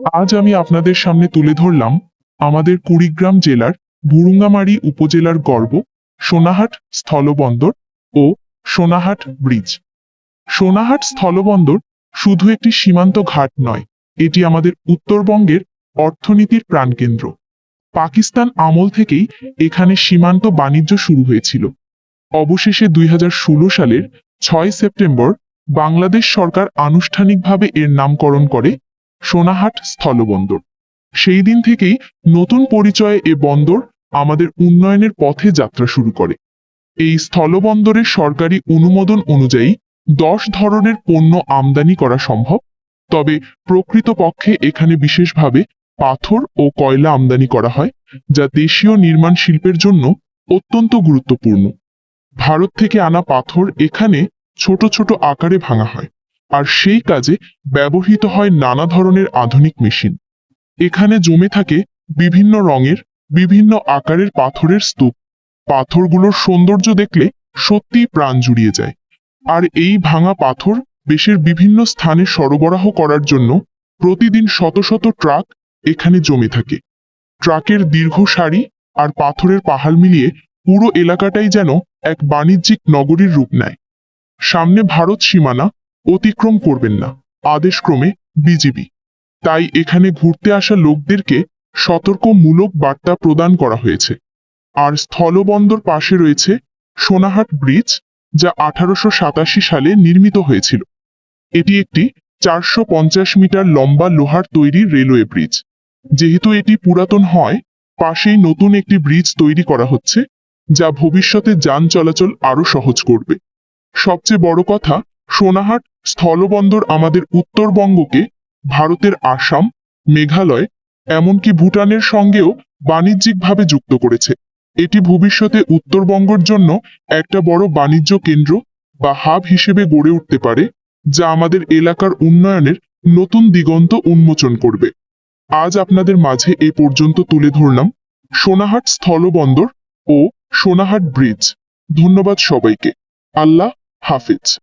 আজ আমি আপনাদের সামনে তুলে ধরলাম আমাদের কুড়িগ্রাম জেলার বুরুঙ্গামারি উপজেলার গর্ব, সোনাহাট স্থলবন্দর ও সোনাহাট ব্রিজ। সোনাহাট স্থলবন্দর শুধু একটি সীমান্ত ঘাট নয়, এটি আমাদের উত্তরবঙ্গের অর্থনীতির প্রাণকেন্দ্র। পাকিস্তান আমল থেকেই এখানে সীমান্ত বাণিজ্য শুরু হয়েছিল। অবশেষে দুই হাজার ষোলো সালের ছয় সেপ্টেম্বর বাংলাদেশ সরকার আনুষ্ঠানিকভাবে এর নামকরণ করে সোনাহাট স্থলবন্দর। সেই দিন থেকেই নতুন পরিচয়ে এ বন্দর আমাদের উন্নয়নের পথে যাত্রা শুরু করে। এই স্থলবন্দরের সরকারি অনুমোদন অনুযায়ী দশ ধরনের পণ্য আমদানি করা সম্ভব, তবে প্রকৃতপক্ষে এখানে বিশেষভাবে পাথর ও কয়লা আমদানি করা হয়, যা দেশীয় নির্মাণ শিল্পের জন্য অত্যন্ত গুরুত্বপূর্ণ। ভারত থেকে আনা পাথর এখানে ছোট ছোট আকারে ভাঙা হয়। আর সেই কাজে ব্যবহৃত হয় নানা ধরনের আধুনিক মেশিন। এখানে জমে থাকে বিভিন্ন রঙের, বিভিন্ন আকারের পাথরের স্তূপ। পাথরগুলোর সৌন্দর্য দেখলে সত্যিই প্রাণ জুড়িয়ে যায়। আর এই ভাঙা পাথর দেশের বিভিন্ন স্থানে সরবরাহ করার জন্য প্রতিদিন শত শত ট্রাক এখানে জমে থাকে। ট্রাকের দীর্ঘ সারি আর পাথরের পাহাড় মিলিয়ে পুরো এলাকাটাই যেন এক বাণিজ্যিক নগরীর রূপ নেয়। সামনে ভারত সীমানা অতিক্রম করবেন না। আদেশক্রমে বিজিবি। তাই এখানে ঘুরতে আসা লোকদেরকে সতর্কমূলক বার্তা প্রদান করা হয়েছে। আর স্থলবন্দর পাশে রয়েছে সোনাহাট ব্রিজ, যা আঠারোশো সাতাশি সালে নির্মিত হয়েছিল। এটি একটি চারশো পঞ্চাশ মিটার লম্বা লোহার তৈরি রেলওয়ে ব্রিজ। যেহেতু এটি পুরাতন হয়, পাশেই নতুন একটি ব্রিজ তৈরি করা হচ্ছে, যা ভবিষ্যতে যান চলাচল আরও সহজ করবে। সবচেয়ে বড় কথা সোনাহাট স্থলবন্দর আমাদের উত্তরবঙ্গকে, ভারতের আসাম, মেঘালয়, এমনকি ভুটানের সঙ্গেও বাণিজ্যিকভাবে যুক্ত করেছে। এটি ভবিষ্যতে উত্তরবঙ্গের জন্য একটা বড় বাণিজ্য কেন্দ্র বা হাব হিসেবে গড়ে উঠতে পারে, যা আমাদের এলাকার উন্নয়নের নতুন দিগন্ত উন্মোচন করবে। আজ আপনাদের মাঝে এ পর্যন্ত তুলে ধরলাম সোনাহাট স্থলবন্দর ও সোনাহাট ব্রিজ। ধন্যবাদ সবাইকে। আল্লাহ হাফিজ।